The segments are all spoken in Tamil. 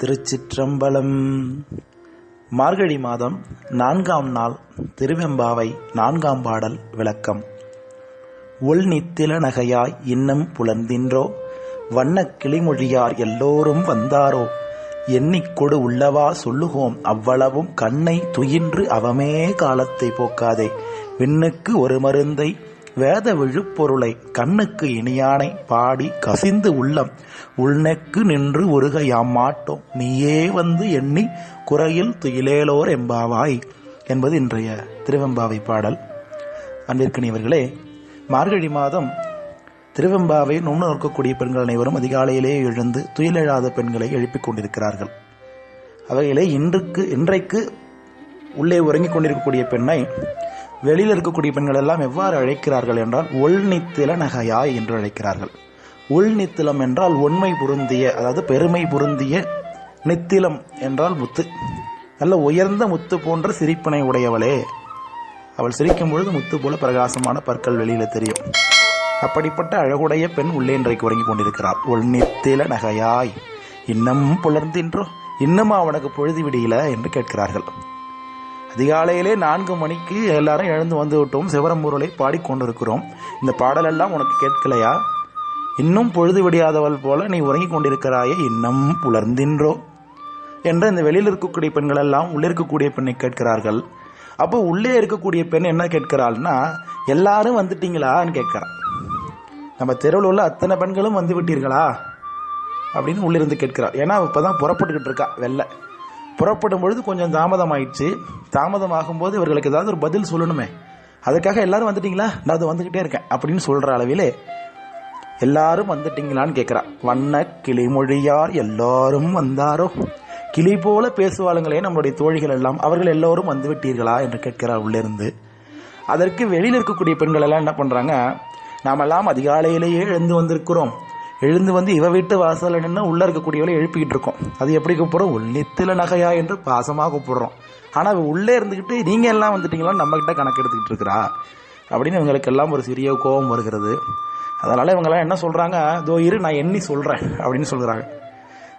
திருச்சிற்றம்பலம். மார்கழி மாதம் நான்காம் நாள் திருவெம்பாவை நான்காம் பாடல் விளக்கம். உள் நித்தில நகையாய் இன்னும் புலர்ந்தின்றோ வண்ணக் கிளிமொழியார் எல்லோரும் வந்தாரோ எண்ணிக்கொடு உள்ளவா சொல்லுகோம் அவ்வளவும் கண்ணை துயின்று அவமே காலத்தை போக்காதே விண்ணுக்கு ஒரு மருந்தை வேத விழுப்பொருளை கண்ணுக்கு இனியானை பாடி கசிந்து உள்ளம். உள்நெக்கு நின்று உருக மாட்டோம் நீயே வந்து எண்ணி குறையில் துயிலேலோர் எம்பாவாய் என்பது இன்றைய திருவெம்பாவை பாடல். அன்பிற்கினியவர்களே மார்கழி மாதம் திருவெம்பாவை நுண்ணு நோக்கக்கூடிய பெண்கள் அனைவரும் அதிகாலையிலே எழுந்து துயிலெழாத பெண்களை எழுப்பிக் கொண்டிருக்கிறார்கள். அவைகளே இன்றுக்கு இன்றைக்கு உள்ளே உறங்கிக் கொண்டிருக்கக்கூடிய பெண்ணை வெளியில் இருக்கக்கூடிய பெண்கள் எல்லாம் எவ்வாறு அழைக்கிறார்கள் என்றால் உள்நித்தில நகையாய் என்று அழைக்கிறார்கள். உள்நித்திலம் என்றால் உண்மை பொருந்திய அதாவது பெருமை பொருந்திய நித்திலம் என்றால் முத்து. நல்ல உயர்ந்த முத்து போன்ற சிரிப்பினை உடையவளே. அவள் சிரிக்கும் பொழுது முத்து போல பிரகாசமான பற்கள் வெளியில் தெரியும். அப்படிப்பட்ட அழகுடைய பெண் உள்ளே இன்றைக்கு உறங்கி கொண்டிருக்கிறாள். உள்நித்தில நகையாய் இன்னும் புலர்ந்தின்றோ இன்னுமா அவனுக்கு பொழுது விடியல என்று கேட்கிறார்கள். அதிகாலையிலே நான்கு மணிக்கு எல்லாரும் எழுந்து வந்து விட்டோம். சிவரம்பொருளை பாடிக்கொண்டிருக்கிறோம். இந்த பாடலெல்லாம் உனக்கு கேட்கலையா? இன்னும் பொழுது விடியாதவள் போல நீ உறங்கிக் கொண்டிருக்கிறாயே இன்னும் புலர்ந்தின்றோ என்று இந்த வெளியில் இருக்கக்கூடிய பெண்கள் எல்லாம் உள்ளே இருக்கக்கூடிய பெண்ணை கேட்கிறார்கள். அப்போ உள்ளே இருக்கக்கூடிய பெண் என்ன கேட்கிறாள்னா எல்லாரும் வந்துட்டீங்களான்னு கேட்கிறான் நம்ம தெருவில் உள்ள அத்தனை பெண்களும் வந்து விட்டீர்களா? அப்படின்னு உள்ளிருந்து கேட்கிறார் ஏன்னா இப்போ தான் புறப்பட்டுக்கிட்டு இருக்கா வெளில. புறப்படும் பொழுது கொஞ்சம் தாமதம் ஆயிடுச்சு தாமதமாகும் போது இவர்களுக்கு ஏதாவது ஒரு பதில் சொல்லணுமே. அதுக்காக எல்லாரும் வந்துட்டீங்களா? நான் அது வந்துகிட்டே இருக்கேன் அப்படின்னு சொல்ற அளவிலே எல்லாரும் வந்துட்டீங்களான்னு கேட்குறா வண்ண கிளிமொழியார் எல்லாரும் வந்தாரோ? கிளி போல பேசுவாளுங்களே நம்மளுடைய தோழிகள் எல்லாம். அவர்கள் எல்லோரும் வந்து விட்டீர்களா என்று கேட்கிறார் உள்ளிருந்து. அதற்கு வெளியில் இருக்கக்கூடிய பெண்கள் எல்லாம் என்ன பண்றாங்க? நாமெல்லாம் அதிகாலையிலேயே எழுந்து வந்திருக்கிறோம். எழுந்து வந்து இவ வீட்டு வாசல்ல நின்று உள்ளே இருக்கக்கூடியவளை எழுப்பிக்கிட்டு இருக்கோம். அது எப்படி கூப்பிடுறோம்? உள்ளித்தில நகையா என்று பாசமாக கூப்பிடுறோம். ஆனால் அவ உள்ளே இருந்துக்கிட்டு நீங்கள் எல்லாம் வந்துட்டீங்களா? நம்மக்கிட்ட கணக்கு எடுத்துக்கிட்டு இருக்கிறா? அப்படின்னு இவங்களுக்கு எல்லாம் ஒரு சிறிய கோபம் வருகிறது. அதனால் இவங்கெல்லாம் என்ன சொல்கிறாங்க இதோ இரு நான் எண்ணி சொல்கிறேன் அப்படின்னு சொல்கிறாங்க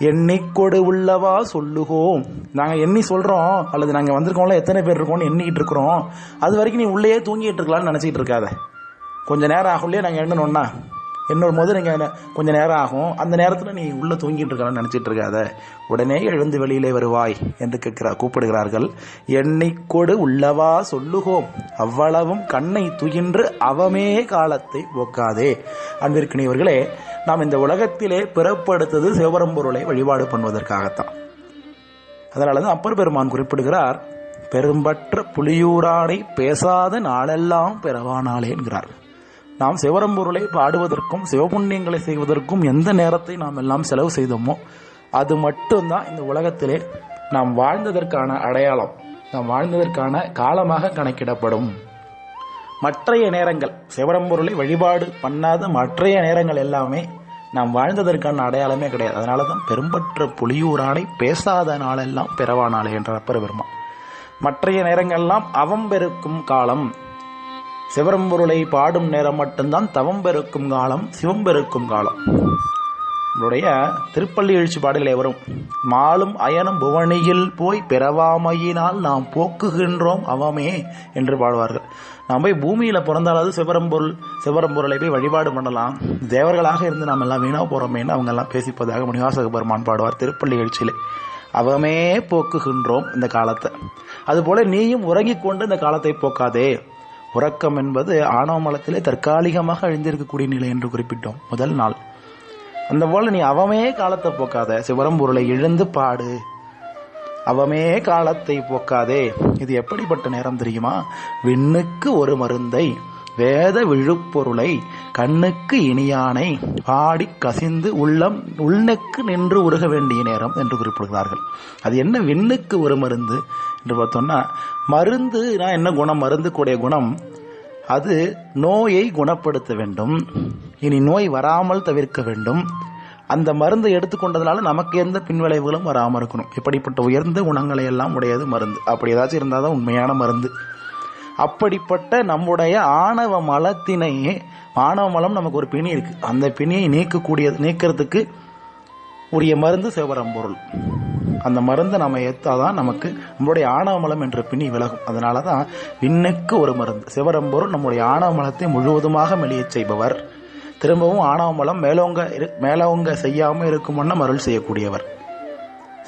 எண்ணிக்கொடு உள்ளவா சொல்லுகோம். நாங்கள் எண்ணி சொல்கிறோம் அல்லது நாங்கள் வந்திருக்கோம்ல எத்தனை பேர் இருக்கோம்னு எண்ணிக்கிட்டு இருக்கிறோம். அது வரைக்கும் நீ உள்ளேயே தூங்கிட்டு இருக்கலாம்னு நினச்சிக்கிட்டு இருக்காத. கொஞ்சம் நேரம் ஆகும்லையே நாங்கள் எண்ணணும்னா என்னோட போது நீங்கள் கொஞ்சம் நேரம் ஆகும். அந்த நேரத்தில் நீ உள்ளே தூங்கிட்டு இருக்கான்னு நினச்சிட்டு இருக்காத. உடனே எழுந்து வெளியிலே வருவாய் என்று கேட்கிறார் கூப்பிடுகிறார்கள். எண்ணிக்கொடு உள்ளவா சொல்லுகோம் அவ்வளவும் கண்ணை துயின்று அவமே காலத்தை போக்காதே அன்பிற்கினியவர்களே நாம் இந்த உலகத்திலே பிறப்படுத்தது சிவபரம்பொருளை வழிபாடு பண்ணுவதற்காகத்தான். அதனாலதான் அப்பர் பெருமான் குறிப்பிடுகிறார் பெரும்பற்ற புலியூரானை பேசாத நாளெல்லாம் பிறவானாலே என்கிறார் நாம் சிவரம்பொருளை பாடுவதற்கும் சிவபுண்ணியங்களை செய்வதற்கும் எந்த நேரத்தை நாம் எல்லாம் செலவு செய்தோமோ அது மட்டும்தான் இந்த உலகத்திலே நாம் வாழ்ந்ததற்கான அடையாளம். நாம் வாழ்ந்ததற்கான காலமாக கணக்கிடப்படும். மற்றைய நேரங்கள் சிவரம்பொருளை வழிபாடு பண்ணாத மற்றைய நேரங்கள் எல்லாமே நாம் வாழ்ந்ததற்கான அடையாளமே கிடையாது. அதனால தான் பெரும்பற்ற புலியூரானை பேசாத நாளெல்லாம் பிறவானாளே என்ற அப்பர் பெருமான் மற்றைய நேரங்கள்லாம் அவம்பெருக்கும் காலம். சிவரம்பொருளை பாடும் நேரம் மட்டும்தான் தவம் பெருக்கும் காலம் சிவம் பெருக்கும் காலம். நம்மளுடைய திருப்பள்ளி எழுச்சி பாடலே வரும் மாலும் அயனும் புவனியில் போய் பிறவாமையினால் நாம் போக்குகின்றோம் அவமே என்று பாடுவார்கள். நாம் போய் பூமியில் பிறந்தாலாவது சிவரம்பொருள் சிவரம்பொருளை போய் வழிபாடு பண்ணலாம். தேவர்களாக இருந்து நாம் எல்லாம் வீணாக போகிறோமேன்னு அவங்க எல்லாம் பேசிப்பதாக முனிவாசக பெருமான் பாடுவார் திருப்பள்ளி எழுச்சியிலே. அவமே போக்குகின்றோம் இந்த காலத்தை. அதுபோல நீயும் உறங்கிக் கொண்டு இந்த காலத்தை போக்காதே. உறக்கம் என்பது ஆணவமலத்திலே தற்காலிகமாக அழிந்திருக்கக்கூடிய நிலை என்று குறிப்பிட்டோம். முதல் நாள். அந்த போல நீ அவமே காலத்தை போக்காத. சிவரம்பொருளை எழுந்து பாடு. அவமே காலத்தை போக்காதே. இது எப்படிப்பட்ட நேரம் தெரியுமா? விண்ணுக்கு ஒரு மருந்தை வேத விழுப்பொருளை கண்ணுக்கு இனியானை பாடி கசிந்து உள்ளம் உள்நெக்கு நின்று உருக வேண்டிய நேரம் என்று குறிப்பிடுகிறார்கள். அது என்ன விண்ணுக்கு ஒரு மருந்து என்று பார்த்தோம்னா மருந்து என்ன குணம்? மருந்து கூடிய குணம் அது நோயை குணப்படுத்த வேண்டும். இனி நோய் வராமல் தவிர்க்க வேண்டும். அந்த மருந்தை எடுத்துக்கொண்டதுனால நமக்கு எந்த பின்விளைவுகளும் வராமல் இருக்கணும். இப்படிப்பட்ட உயர்ந்த குணங்களை எல்லாம் உடையது மருந்து. அப்படி ஏதாச்சும் இருந்தால் தான் உண்மையான மருந்து. அப்படிப்பட்ட நம்முடைய ஆணவ மலத்தினை ஆணவ மலம் நமக்கு ஒரு பிணி இருக்கு. அந்த பிணியை நீக்கக்கூடிய நீக்கிறதுக்கு உரிய மருந்து சிவபரம்பொருள் அந்த மருந்தை நம்ம ஏத்தாதான் நமக்கு நம்மளுடைய ஆணவமலம் என்ற பிணி விலகும். அதனால தான் விண்ணுக்கு ஒரு மருந்து சிவரம்பொருள் நம்முடைய ஆணவமலத்தை முழுவதுமாக மெளியச் செய்பவர். திரும்பவும் ஆணவமலம் மேலோங்க இரு- மேலோங்க செய்யாமல் இருக்கும் வண்ணம் அருள் செய்யக்கூடியவர்.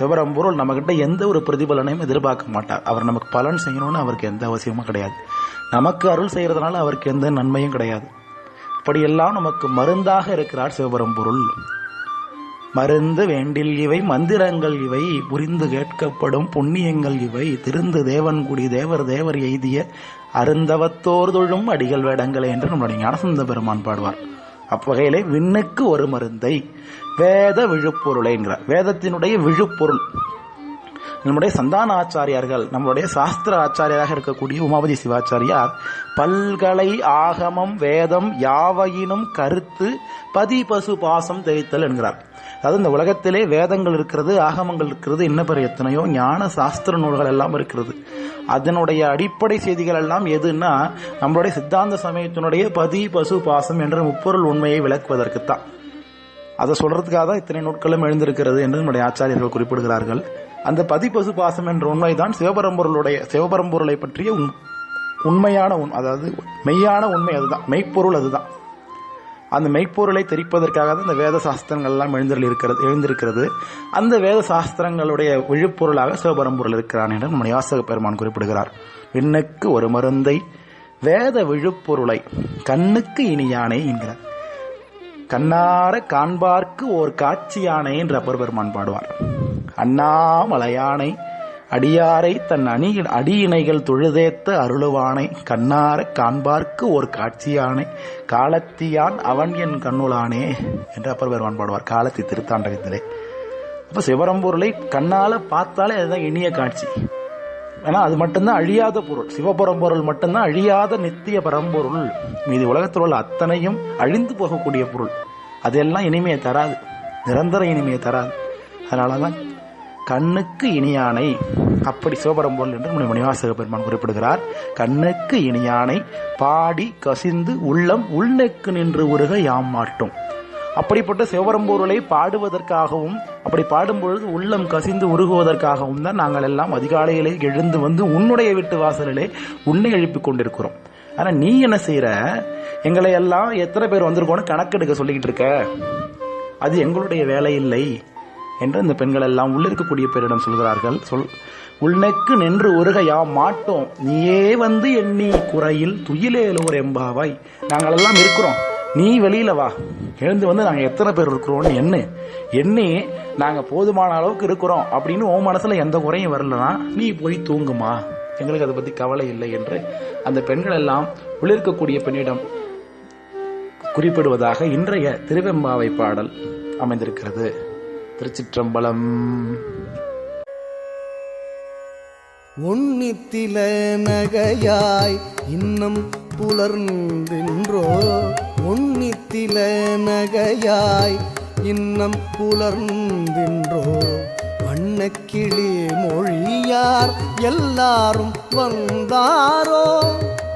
சிவரம்பொருள் நம்மகிட்ட எந்த ஒரு பிரதிபலனையும் எதிர்பார்க்க மாட்டார். அவர் நமக்கு பலன் செய்யணும்னு அவருக்கு எந்த அவசியமும் கிடையாது. நமக்கு அருள் செய்கிறதுனால அவருக்கு எந்த நன்மையும் கிடையாது. இப்படியெல்லாம் நமக்கு மருந்தாக இருக்கிறார் சிவபரம்பொருள். மருந்து வேண்டில் இவை மந்திரங்கள் இவை புரிந்து கேட்கப்படும் புண்ணியங்கள் இவை திருந்து தேவன்குடி தேவர் தேவர் எய்திய அருந்தவத்தோர் தொழும் அடிகள் வேடங்களே என்று நம்முடைய ஞானசந்த பெருமான் பாடுவார். அவ்வகையிலே விண்ணுக்கு ஒரு மருந்தை வேத விழுப்பொருளைங்கிறார் வேதத்தினுடைய விழுப்பொருள். நம்முடைய சந்தான ஆச்சாரியார்கள் நம்முடைய சாஸ்திர ஆச்சாரியராக இருக்கக்கூடிய உமாபதி சிவாச்சாரியார் பல்கலை ஆகமம் வேதம் யாவையினும் கருத்து பதி பசு பாசம் தெரித்தல் என்கிறார். அதாவது இந்த உலகத்திலே வேதங்கள் இருக்கிறது ஆகமங்கள் இருக்கிறது இன்ன பெரிய எத்தனையோ ஞான சாஸ்திர நூல்கள் எல்லாம் இருக்கிறது. அதனுடைய அடிப்படை செய்திகள் எல்லாம் எதுன்னா நம்மளுடைய சித்தாந்த சமயத்தினுடைய பதி பசு பாசம் என்ற முப்பொருள் உண்மையை விளக்குவதற்கு தான். அதை சொல்றதுக்காக தான் இத்தனை நூட்களும் எழுந்திருக்கிறது என்று நம்முடைய ஆச்சாரியர்கள் குறிப்பிடுகிறார்கள். அந்த பதி பசு பாசம் என்ற உண்மைதான் சிவபரம்பொருளுடைய சிவபரம்பொருளை பற்றிய உண்- உண்மையான உண் அதாவது மெய்யான உண்மை அதுதான். மெய்ப்பொருள் அதுதான். அந்த மெய்ப்பொருளை தெரிப்பதற்காக தான் இந்த வேத சாஸ்திரங்கள் எல்லாம் எழுந்திரல் இருக்கிறது எழுந்திருக்கிறது. அந்த வேத சாஸ்திரங்களுடைய விழுப்பொருளாக சிவபரம்பொருள் இருக்கிறான் என்று நம்முடைய யாசக பெருமான் குறிப்பிடுகிறார். விண்ணுக்கு ஒரு மருந்தை வேத விழுப்பொருளை கண்ணுக்கு இனியானே என்கிறார். கண்ணார காண்பார்க்கு ஓர் காட்சியானே என்று அப்பர் பெருமான் பாடுவார். அண்ணாமலையானை அடியாரை தன் அணி அடியிணைகள் தொழுதேத்த அருளுவானை கண்ணார காண்பார்க்கு ஒரு காட்சியானை காலத்தியான் அவன் என் கண்ணுளானே என்று அப்பர் பெருமான் பாடுவார் காலத்தி திருத்தாண்டகத்திலே. அப்ப சிவரம்பொருளை கண்ணால பார்த்தாலே அதுதான் இனிய காட்சி. ஏன்னா அது மட்டும்தான் அழியாத பொருள். சிவபரம்பொருள் மட்டும்தான் அழியாத நித்திய பரம்பொருள். மீது உலகத்தில் உள்ள அத்தனையும் அழிந்து போகக்கூடிய பொருள். அதெல்லாம் இனிமையை தராது. நிரந்தர இனிமையை தராது. அதனாலதான் கண்ணுக்கு இனியானை அப்படி சிவபரம்பொருள் என்று நம்முடைய மணிவாசக பெருமான் குறிப்பிடுகிறார். கண்ணுக்கு இனியானை பாடி கசிந்து உள்ளம் உள்நெக்கு நின்று உருக யாம் மாட்டோம். அப்படிப்பட்ட சிவபரம்பொருளை பாடுவதற்காகவும் அப்படி பாடும்பொழுது உள்ளம் கசிந்து உருகுவதற்காகவும் தான் நாங்கள் எல்லாம் அதிகாலையிலே எழுந்து வந்து உன்னுடைய வீட்டு வாசலிலே உன்னை எழுப்பிக் கொண்டிருக்கிறோம். ஆனால் நீ என்ன செய்கிற எங்களை எல்லாம் எத்தனை பேர் வந்திருக்கோன்னு கணக்கெடுக்க சொல்லிக்கிட்டு இருக்க. அது எங்களுடைய வேலை இல்லை. என்று இந்த பெண்கள் எல்லாம் உள்ளிருக்கக்கூடிய பேரிடம் சொல்கிறார்கள். சொல் உள்நெக்கு நின்று உருக மாட்டோம். நீயே வந்து எண்ணி குறையில் துயிலேலோர் எம்பாவாய். நாங்கள் எல்லாம் இருக்கிறோம். நீ வெளியில வா. எழுந்து வந்து நாங்கள் எத்தனை பேர் இருக்கிறோம்னு எண்ணு. எண்ணி நாங்கள் போதுமான அளவுக்கு இருக்கிறோம். அப்படின்னு உன் மனசுல எந்த குறையும் வரலனா நீ போய் தூங்குமா? எங்களுக்கு அதை பத்தி கவலை இல்லை என்று அந்த பெண்கள் எல்லாம் உள்ளிருக்கக்கூடிய பெண்ணிடம் குறிப்பிடுவதாக இன்றைய திருவெம்பாவை பாடல் அமைந்திருக்கிறது. திருச்சிற்றம்பலம். உன்னித்தில நகையாய் இன்னும் புலர்ந்தின்றோ? உன்னித்தில நகையாய் இன்னம் புலர்ந்தின்றோ? வண்ணக்கிளி மொழியார் எல்லாரும் வந்தாரோ?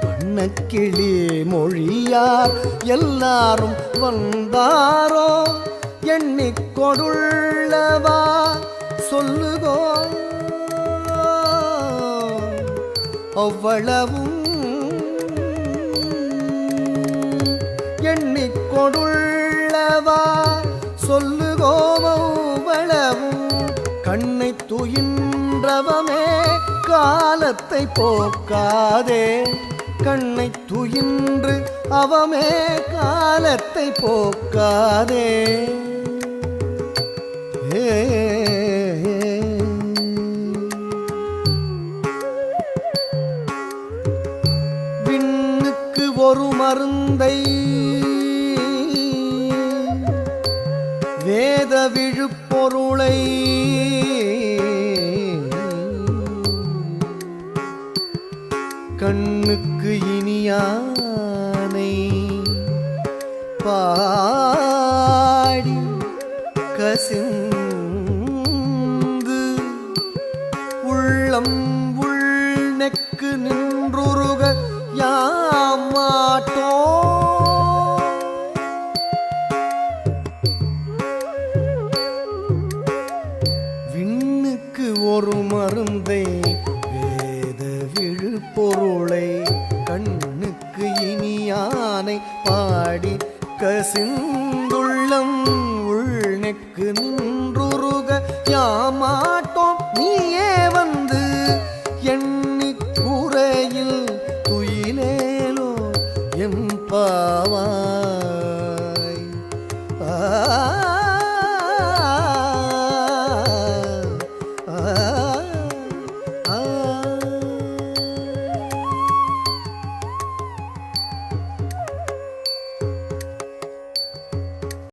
வண்ணக்கிளி மொழியார் எல்லாரும் வந்தாரோ? எண்ணிக் கொடுள்ளவா? சொல்லுகோ. அவ்வளவும். எண்ணிக் கொடுள்ளவா? சொல்லுகோம் அவ்வளவும். கண்ணை துயின்றவமே காலத்தை போக்காதே. கண்ணை துயின்று அவமே காலத்தை போக்காதே. விண்ணுக்கு ஒரு மருந்தை வேத விழுப்பொருளை கண்ணுக்கு இனியானை பா ஒரு மருந்தை வேத விழுப்பொருளை கண்ணுக்கு இனியானை பாடி கசிந்துள்ளம். உள்நெக்கு நின்றுருக யாமாட்டோம் நீயே வந்து எண்ணி கூரையில் துயிலேலோ எம் பாவா.